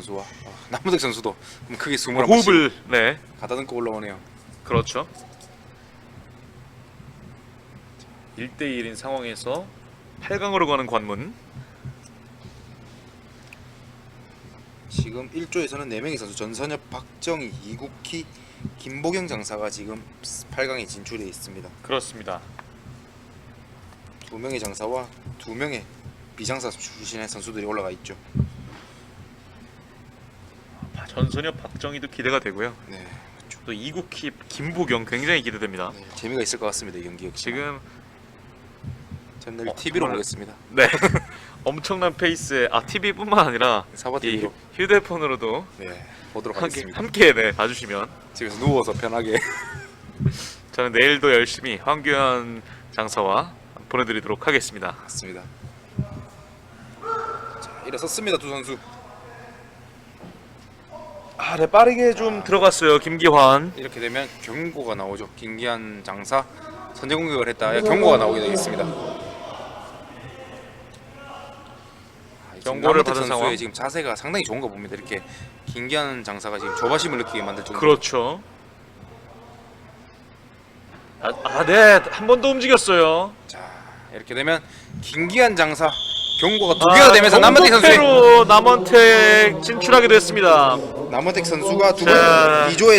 선수와 아, 남무택 선수도 크게 숨을 한 번씩 호흡을 네 가다듬고 올라오네요. 그렇죠. 1대 1인 상황에서 8강으로 가는 관문 지금 1조에서는 4명의 선수 전선엽, 박정희, 이국희, 김보경 장사가 지금 8강에 진출해 있습니다. 그렇습니다. 두 명의 장사와 두 명의 비장사 출신의 선수들이 올라가 있죠. 전선엽 박정희도 기대가 되고요. 네, 또 이국희 김보경 굉장히 기대됩니다. 네, 재미가 있을 것 같습니다. 이 경기 역시. 지금 전 내일 어, TV로 정말- 보겠습니다. 네 엄청난 페이스에 아 TV뿐만 아니라 사바 이 TV로 휴대폰으로도 네, 보도록 함께 하겠습니다. 함께 네 봐주시면 집에서 누워서 편하게 저는 내일도 열심히 황규현 장사와 보내드리도록 하겠습니다. 맞습니다. 자, 일어섰습니다 두 선수. 아, 네 빠르게 좀 들어갔어요 김기환. 이렇게 되면 경고가 나오죠. 김기한 장사 선제 공격을 했다. 예, 경고가 나오게 되겠습니다. 아, 지금 경고를 남은택 받은 선수의 상황. 지금 자세가 상당히 좋은 거 봅니다. 이렇게 김기한 장사가 지금 조바심을 느끼게 만들 정도. 그렇죠. 아, 아, 네, 한 번 더 움직였어요. 자 이렇게 되면 김기한 장사 경고가 두 개가 되면서 아, 남은택 선수의 로 남원택 진출하게 됐습니다. 남은택 선수가 두 자. 번 2조에